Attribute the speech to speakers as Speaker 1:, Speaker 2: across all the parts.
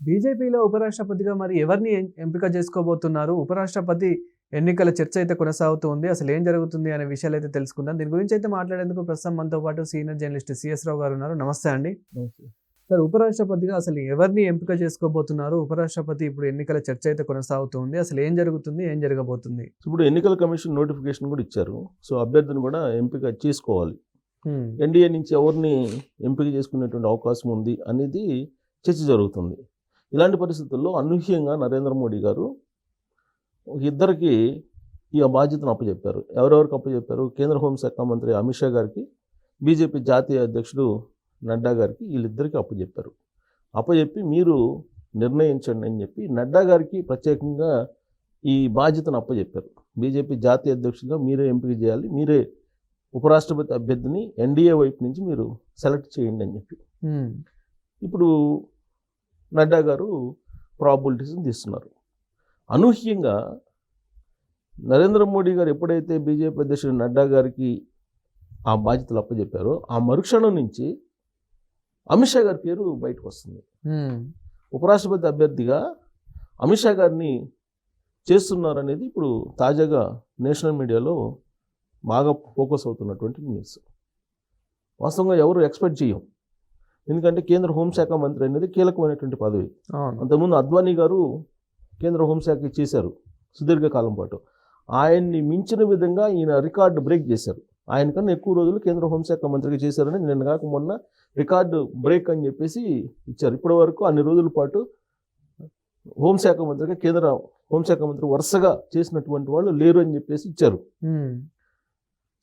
Speaker 1: బీజేపీలో ఉపరాష్ట్రపతిగా మరి ఎవరిని ఎంపిక చేసుకోబోతున్నారు? ఉపరాష్ట్రపతి ఎన్నికల చర్చ అయితే కొనసాగుతూ ఉంది. అసలు ఏం జరుగుతుంది అనే విషయాలు అయితే తెలుసుకుందాం. దీని గురించి అయితే మాట్లాడేందుకు ప్రస్తుతం మనతో పాటు సీనియర్ జర్నలిస్ట్ సిఎస్ రావు గారు ఉన్నారు. నమస్తే అండి. సార్ ఉపరాష్ట్రపతిగా అసలు ఎవరిని ఎంపిక చేసుకోబోతున్నారు? ఉపరాష్ట్రపతి ఇప్పుడు ఎన్నికల చర్చ అయితే కొనసాగుతుంది అసలు ఏం జరుగుతుంది? ఏం జరగబోతుంది?
Speaker 2: ఇప్పుడు ఎన్నికల కమిషన్ నోటిఫికేషన్ కూడా ఇచ్చారు. సో అభ్యర్థిని కూడా ఎంపిక చేసుకోవాలి. ఎన్డీఏ నుంచి ఎవరిని ఎంపిక చేసుకునేటువంటి అవకాశం ఉంది అనేది చర్చ జరుగుతుంది. ఇలాంటి పరిస్థితుల్లో అనూహ్యంగా నరేంద్ర మోడీ గారు ఇద్దరికి ఈ బాధ్యతను అప్పచెప్పారు. ఎవరెవరికి అప్పచెప్పారు? కేంద్ర హోంశాఖ మంత్రి అమిత్ షా గారికి బీజేపీ జాతీయ అధ్యక్షుడు నడ్డా గారికి వీళ్ళిద్దరికీ అప్పచెప్పారు. అప్పచెప్పి మీరు నిర్ణయించండి అని చెప్పి నడ్డా గారికి ప్రత్యేకంగా ఈ బాధ్యతను అప్పచెప్పారు. బీజేపీ జాతీయ అధ్యక్షుడిగా మీరే ఎంపిక చేయాలి మీరే ఉపరాష్ట్రపతి అభ్యర్థిని ఎన్డీఏ వైపు నుంచి మీరు సెలెక్ట్ చేయండి అని చెప్పి. ఇప్పుడు నడ్డా గారు ప్రాబిలిటీస్ని తీస్తున్నారు. అనూహ్యంగా నరేంద్ర మోడీ గారు ఎప్పుడైతే బీజేపీ అధ్యక్షుడు నడ్డా గారికి ఆ బాధ్యతలు అప్పచెప్పారో ఆ మరుక్షణం నుంచి అమిత్ షా గారి పేరు బయటకు వస్తుంది. ఉపరాష్ట్రపతి అభ్యర్థిగా అమిత్ షా గారిని చేస్తున్నారనేది ఇప్పుడు తాజాగా నేషనల్ మీడియాలో బాగా ఫోకస్ అవుతున్నటువంటి న్యూస్ వాస్తవంగా ఎవరు ఎక్స్పెక్ట్ చేయం ఎందుకంటే కేంద్ర హోంశాఖ మంత్రి అనేది కీలకమైనటువంటి పదవి. అంతకుముందు అద్వానీ గారు కేంద్ర హోంశాఖ చేశారు సుదీర్ఘకాలం పాటు. ఆయన్ని మించిన విధంగా ఈయన రికార్డు బ్రేక్ చేశారు. ఆయన కన్నా ఎక్కువ రోజులు కేంద్ర హోంశాఖ మంత్రిగా చేశారని నిన్న కాక మొన్న రికార్డు బ్రేక్ అని చెప్పేసి ఇచ్చారు. ఇప్పటి వరకు అన్ని రోజుల పాటు హోంశాఖ మంత్రిగా కేంద్ర హోంశాఖ మంత్రి వరుసగా చేసినటువంటి వాళ్ళు లేరు అని చెప్పేసి ఇచ్చారు.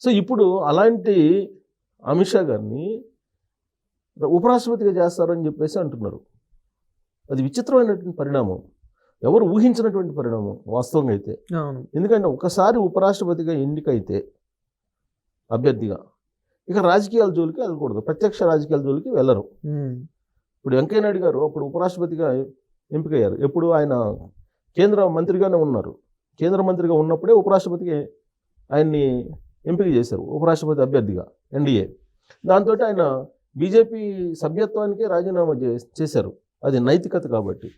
Speaker 2: సో ఇప్పుడు అలాంటి అమిత్ షా గారిని ఉపరాష్ట్రపతిగా చేస్తారని చెప్పేసి అంటున్నారు. అది విచిత్రమైనటువంటి పరిణామం. ఎవరు ఊహించినటువంటి పరిణామం వాస్తవంగా అయితే. ఎందుకంటే ఒకసారి ఉపరాష్ట్రపతిగా ఎన్నికైతే అభ్యర్థిగా ఇక రాజకీయాల జోలికి వెళ్ళకూడదు. ప్రత్యక్ష రాజకీయాల జోలికి వెళ్ళరు. ఇప్పుడు వెంకయ్యనాయుడు గారు అప్పుడు ఉపరాష్ట్రపతిగా ఎంపికయ్యారు. ఎప్పుడు ఆయన కేంద్ర మంత్రిగానే ఉన్నారు. కేంద్ర మంత్రిగా ఉన్నప్పుడే ఉపరాష్ట్రపతికి ఆయన్ని ఎంపిక చేశారు. ఉపరాష్ట్రపతి అభ్యర్థిగా ఎన్డీఏ దాంతో ఆయన బీజేపీ సభ్యత్వానికి రాజీనామా చే- చేశారు. అది నైతికత కాబట్టి.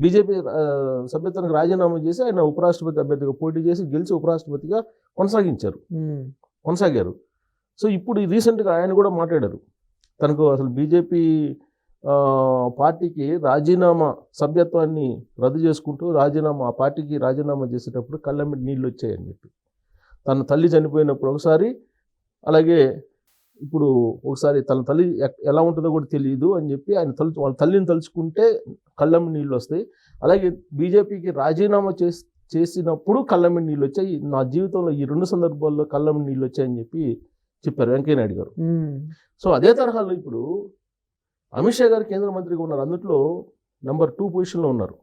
Speaker 2: బీజేపీ సభ్యత్వానికి రాజీనామా చేసి ఆయన ఉపరాష్ట్రపతి అభ్యర్థిగా పోటీ చేసి గెలిచి ఉపరాష్ట్రపతిగా కొనసాగించారు. కొనసాగారు. సో ఇప్పుడు రీసెంట్గా ఆయన కూడా మాట్లాడారు. తనకు అసలు బీజేపీ పార్టీకి రాజీనామా సభ్యత్వాన్ని రద్దు చేసుకుంటూ రాజీనామా ఆ పార్టీకి రాజీనామా చేసేటప్పుడు కళ్ళమ్మిడి నీళ్ళు వచ్చాయని చెప్పి. తన తల్లి చనిపోయినప్పుడు ఒకసారి అలాగే ఇప్పుడు ఒకసారి తన తల్లి ఎలా ఉంటుందో కూడా తెలియదు అని చెప్పి ఆయన తలుచు వాళ్ళ తల్లిని తలుచుకుంటే కళ్ళమ్మి నీళ్ళు వస్తాయి. అలాగే బీజేపీకి రాజీనామా చేసి చేసినప్పుడు కళ్ళమ్మి నీళ్ళు వచ్చాయి. నా జీవితంలో ఈ రెండు సందర్భాల్లో కళ్ళమ్మి నీళ్ళు వచ్చాయని చెప్పి చెప్పారు వెంకయ్యనాయుడు గారు. సో అదే తరహాలో ఇప్పుడు అమిత్ షా గారు కేంద్ర మంత్రిగా ఉన్నారు. అందులో నెంబర్ టూ పొజిషన్లో ఉన్నారు.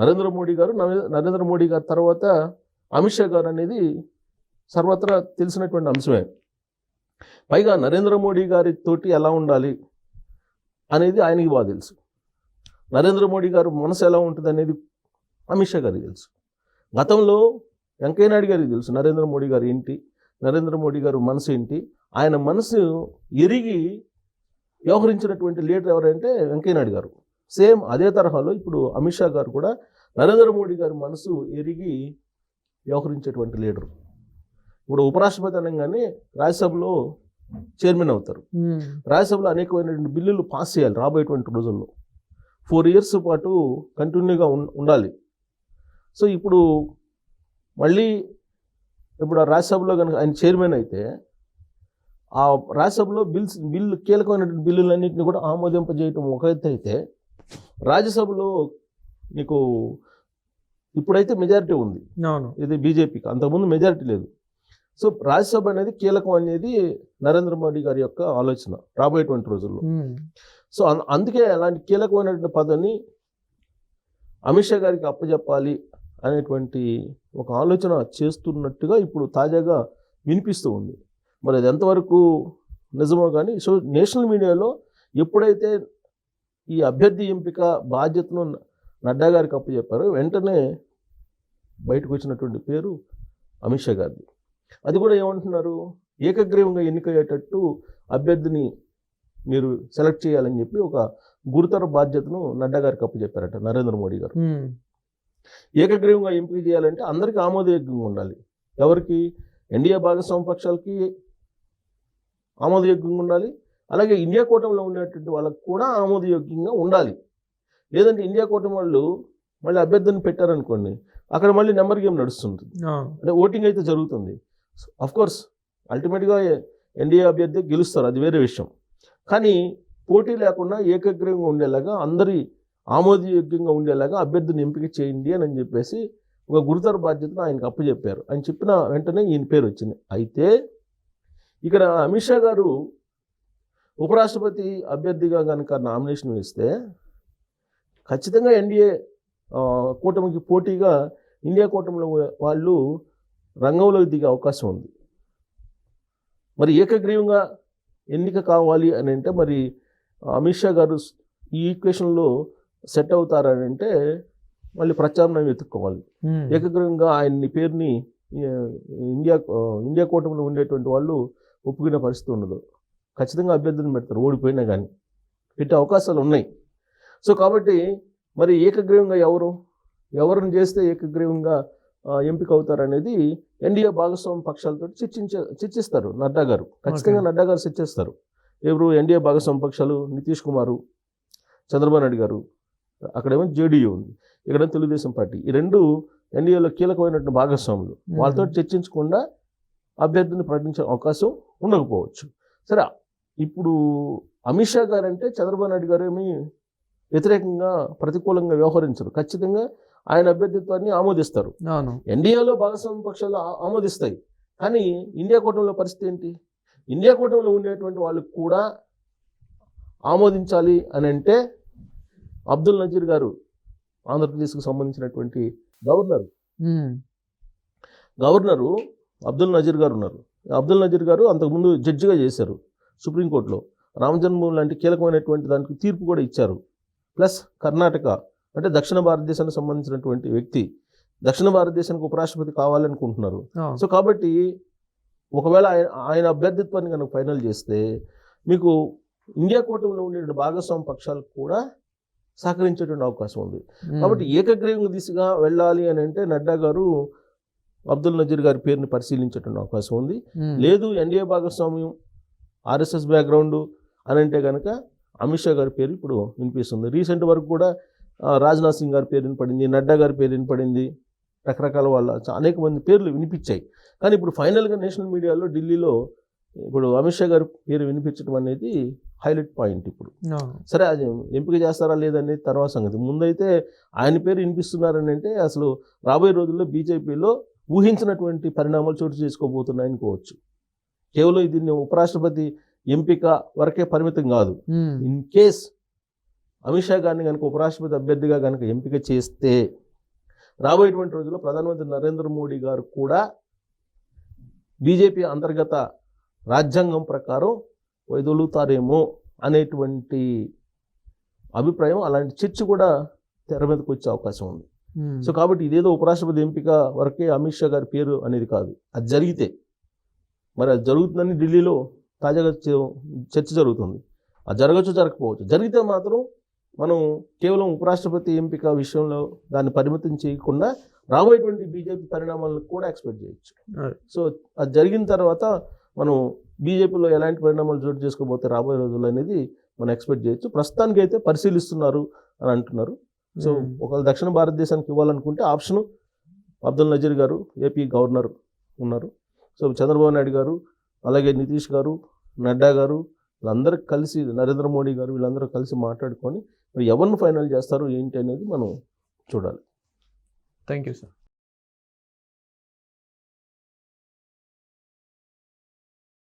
Speaker 2: నరేంద్ర మోడీ గారు నరే- నరేంద్ర మోడీ గారి తర్వాత అమిత్ షా గారు అనేది సర్వత్రా తెలిసినటువంటి అంశమే. పైగా నరేంద్ర మోడీ గారి తోటి ఎలా ఉండాలి అనేది ఆయనకి బాగా తెలుసు. నరేంద్ర మోడీ గారు మనసు ఎలా ఉంటుంది అనేది అమిత్ షా గారికి తెలుసు. గతంలో వెంకయ్యనాయుడు గారికి తెలుసు నరేంద్ర మోడీ గారు ఏంటి నరేంద్ర మోడీ గారు మనసు ఏంటి ఆయన మనసు ఎరిగి వ్యవహరించినటువంటి లీడర్ ఎవరంటే వెంకయ్యనాయుడు గారు. సేమ్ అదే తరహాలో ఇప్పుడు అమిత్ షా గారు కూడా నరేంద్ర మోడీ గారి మనసు ఎరిగి వ్యవహరించేటువంటి లీడరు. ఇప్పుడు ఉపరాష్ట్రపతి అనగానే రాజ్యసభలో చైర్మన్ అవుతారు. రాజ్యసభలో అనేకమైనటువంటి బిల్లులు పాస్ చేయాలి రాబోయేటువంటి రోజుల్లో. ఫోర్ ఇయర్స్ పాటు కంటిన్యూగా ఉం- ఉండాలి. సో ఇప్పుడు మళ్ళీ ఇప్పుడు ఆ రాజ్యసభలో కనుక ఆయన చైర్మన్ అయితే ఆ రాజ్యసభలో బిల్స్ బిల్లు కీలకమైనటువంటి బిల్లులన్నింటినీ కూడా ఆమోదింపజేయటం ఒక ఎత్తు అయితే రాజ్యసభలో నీకు ఇప్పుడైతే మెజారిటీ ఉంది. ఇది బీజేపీకి. అంతకుముందు మెజారిటీ లేదు. సో రాజ్యసభ అనేది కీలకం అనేది నరేంద్ర మోడీ గారి యొక్క ఆలోచన రాబోయేటువంటి రోజుల్లో. సో అందుకే అలాంటి కీలకమైనటువంటి పదవిని అమిత్ షా గారికి అప్పచెప్పాలి అనేటువంటి ఒక ఆలోచన చేస్తున్నట్టుగా ఇప్పుడు తాజాగా వినిపిస్తూ ఉంది. మరి అది ఎంతవరకు నిజమో కానీ సో నేషనల్ మీడియాలో ఎప్పుడైతే ఈ అభ్యర్థి ఎంపిక బాధ్యతను నడ్డా గారికి అప్పచెప్పారో వెంటనే బయటకు వచ్చినటువంటి పేరు అమిత్ షా గారిది. అది కూడా ఏమంటున్నారు? ఏకగ్రీవంగా ఎన్నికయ్యేటట్టు అభ్యర్థిని మీరు సెలెక్ట్ చేయాలని చెప్పి ఒక గురుతర బాధ్యతను నడ్డా గారికి అప్పచెప్పారట నరేంద్ర మోడీ గారు. ఏకగ్రీవంగా ఎంపిక చేయాలంటే అందరికీ ఆమోదయోగ్యంగా ఉండాలి. ఎవరికి? ఎన్డీఏ భాగస్వామ్య పక్షాలకి ఆమోదయోగ్యంగా ఉండాలి. అలాగే ఇండియా కూటమిలో ఉండేటువంటి వాళ్ళకి కూడా ఆమోదయోగ్యంగా ఉండాలి. లేదంటే ఇండియా కూటమి వాళ్ళు మళ్ళీ అభ్యర్థిని పెట్టారనుకోండి అక్కడ మళ్ళీ నెంబర్ గేమ్ నడుస్తుంది. అంటే ఓటింగ్ అయితే జరుగుతుంది. కోర్స్ అల్టిమేట్గా ఎన్డీఏ అభ్యర్థి గెలుస్తారు. అది వేరే విషయం. కానీ పోటీ లేకుండా ఏకగ్రీవంగా ఉండేలాగా అందరి ఆమోదయోగ్యంగా ఉండేలాగా అభ్యర్థిని ఎంపిక చేయండి అని చెప్పేసి ఒక గురుతర బాధ్యతను ఆయనకు అప్పచెప్పారు. ఆయన చెప్పిన వెంటనే ఈయన పేరు వచ్చింది. అయితే ఇక్కడ అమిత్ షా గారు ఉపరాష్ట్రపతి అభ్యర్థిగా కనుక నామినేషన్ వేస్తే ఖచ్చితంగా ఎన్డీఏ కూటమికి పోటీగా ఇండియా కూటమిలో వాళ్ళు రంగంలోకి దిగే అవకాశం ఉంది. మరి ఏకగ్రీవంగా ఎన్నిక కావాలి అని అంటే మరి అమిత్ షా గారు ఈ ఈక్వేషన్లో సెట్ అవుతారని అంటే మళ్ళీ ప్రత్యామ్నాయం వెతుక్కోవాలి ఏకగ్రీవంగా ఆయన్ని పేరుని ఇండియా ఇండియా కూటమిలో ఉండేటువంటి వాళ్ళు ఒప్పుకునే పరిస్థితి ఉండదు. ఖచ్చితంగా అభ్యర్థిని పెడతారు ఓడిపోయినా కానీ పెట్టే అవకాశాలు ఉన్నాయి. సో కాబట్టి మరి ఏకగ్రీవంగా ఎవరు? ఎవరిని చేస్తే ఏకగ్రీవంగా ఎంపిక అవుతారు అనేది ఎన్డీఏ భాగస్వామ్య పక్షాలతో చర్చించ చర్చిస్తారు నడ్డా గారు. ఖచ్చితంగా. నడ్డా గారు చర్చిస్తారు. ఎవరు ఎన్డీఏ భాగస్వామ్య పక్షాలు? నితీష్ కుమారు చంద్రబాబు నాయుడు గారు అక్కడేమో జేడీయూ ఉంది. ఇక్కడ తెలుగుదేశం పార్టీ. ఈ రెండు ఎన్డీఏలో కీలకమైనటువంటి భాగస్వాములు. వాళ్ళతో చర్చించకుండా అభ్యర్థిని ప్రకటించే అవకాశం ఉండకపోవచ్చు. సరే ఇప్పుడు అమిత్ షా గారు అంటే చంద్రబాబు నాయుడు గారు ఏమి వ్యతిరేకంగా ప్రతికూలంగా వ్యవహరించరు. ఖచ్చితంగా ఆయన అభ్యర్థిత్వాన్ని ఆమోదిస్తారు. ఎన్డీఏలో భాగస్వామ్య పక్షాలు ఆమోదిస్తాయి. కానీ ఇండియా కూటమిలో పరిస్థితి ఏంటి? ఇండియా కూటమిలో ఉండేటువంటి వాళ్ళు కూడా ఆమోదించాలి అని అంటే అబ్దుల్ నజీర్ గారు ఆంధ్రప్రదేశ్కు సంబంధించినటువంటి గవర్నర్. గవర్నరు అబ్దుల్ నజీర్ గారు ఉన్నారు. అబ్దుల్ నజీర్ గారు అంతకుముందు జడ్జిగా చేశారు సుప్రీంకోర్టులో. రామజన్మభూమి లాంటి కీలకమైనటువంటి దానికి తీర్పు కూడా ఇచ్చారు. ప్లస్ కర్ణాటక అంటే దక్షిణ భారతదేశానికి సంబంధించినటువంటి వ్యక్తి దక్షిణ భారతదేశానికి ఉపరాష్ట్రపతి కావాలనుకుంటున్నారు. సో కాబట్టి ఒకవేళ ఆయన అభ్యర్థిత్వాన్ని కనుక ఫైనల్ చేస్తే మీకు ఇండియా కూటమిలో ఉండే భాగస్వామ్య పక్షాలకు కూడా సహకరించేటువంటి అవకాశం ఉంది. కాబట్టి ఏకగ్రీవంగా దిశగా వెళ్ళాలి అని అంటే నడ్డా గారు అబ్దుల్ నజీర్ గారి పేరుని పరిశీలించేటువంటి అవకాశం ఉంది. లేదు ఎన్డీఏ భాగస్వామ్యం ఆర్ఎస్ఎస్ బ్యాక్గ్రౌండ్ అని అంటే కనుక అమిత్ షా గారి పేరు ఇప్పుడు వినిపిస్తుంది. రీసెంట్ వరకు కూడా రాజ్నాథ్ సింగ్ గారి పేరు వినపడింది నడ్డా గారి పేరు వినపడింది రకరకాల వాళ్ళ అనేక మంది పేర్లు వినిపించాయి. కానీ ఇప్పుడు ఫైనల్గా నేషనల్ మీడియాలో ఢిల్లీలో ఇప్పుడు అమిత్ షా గారి పేరు వినిపించడం అనేది హైలైట్ పాయింట్ ఇప్పుడు. సరే అది ఎంపిక చేస్తారా లేదనేది తర్వాత సంగతి. ముందైతే ఆయన పేరు వినిపిస్తున్నారని అంటే అసలు రాబోయే రోజుల్లో బీజేపీలో ఊహించినటువంటి పరిణామాలు చోటు చేసుకోబోతున్నాయని అనుకోవచ్చు కేవలం దీన్ని ఉపరాష్ట్రపతి ఎంపిక వరకే పరిమితం కాదు. ఇన్ కేస్ అమిత్ షా గారిని కనుక ఉపరాష్ట్రపతి అభ్యర్థిగా కనుక ఎంపిక చేస్తే రాబోయేటువంటి రోజుల్లో ప్రధానమంత్రి నరేంద్ర మోడీ గారు కూడా బీజేపీ అంతర్గత రాజ్యాంగం ప్రకారం వైదొలుగుతారేమో అనేటువంటి అభిప్రాయం అలాంటి చర్చ కూడా తెర మీదకి వచ్చే అవకాశం ఉంది. సో కాబట్టి ఇదేదో ఉపరాష్ట్రపతి ఎంపిక వరకే అమిత్ షా గారి పేరు అనేది కాదు. అది జరిగితే మరి అది జరుగుతుందని ఢిల్లీలో తాజాగా చర్చ జరుగుతుంది. అది జరగచ్చు జరగకపోవచ్చు. జరిగితే మాత్రం మనం కేవలం ఉపరాష్ట్రపతి ఎంపిక విషయంలో దాన్ని పరిమితం చేయకుండా రాబోయేటువంటి బీజేపీ పరిణామాలను కూడా ఎక్స్పెక్ట్ చేయొచ్చు. సో అది జరిగిన తర్వాత మనం బీజేపీలో ఎలాంటి పరిణామాలు చోటు చేసుకోబోతే రాబోయే రోజుల్లో అనేది మనం ఎక్స్పెక్ట్ చేయొచ్చు. ప్రస్తుతానికి అయితే పరిశీలిస్తున్నారు అని అంటున్నారు. సో ఒకవేళ దక్షిణ భారతదేశానికి ఇవ్వాలనుకుంటే ఆప్షన్ అబ్దుల్ నజీర్ గారు ఏపీ గవర్నర్ ఉన్నారు. సో చంద్రబాబు నాయుడు గారు అలాగే నితీష్ గారు నడ్డా గారు వీళ్ళందరూ కలిసి నరేంద్ర మోడీ గారు వీళ్ళందరూ కలిసి మాట్లాడుకొని మరి ఎవరిని ఫైనల్ చేస్తారు ఏంటి అనేది మనం చూడాలి.
Speaker 1: Thank you sir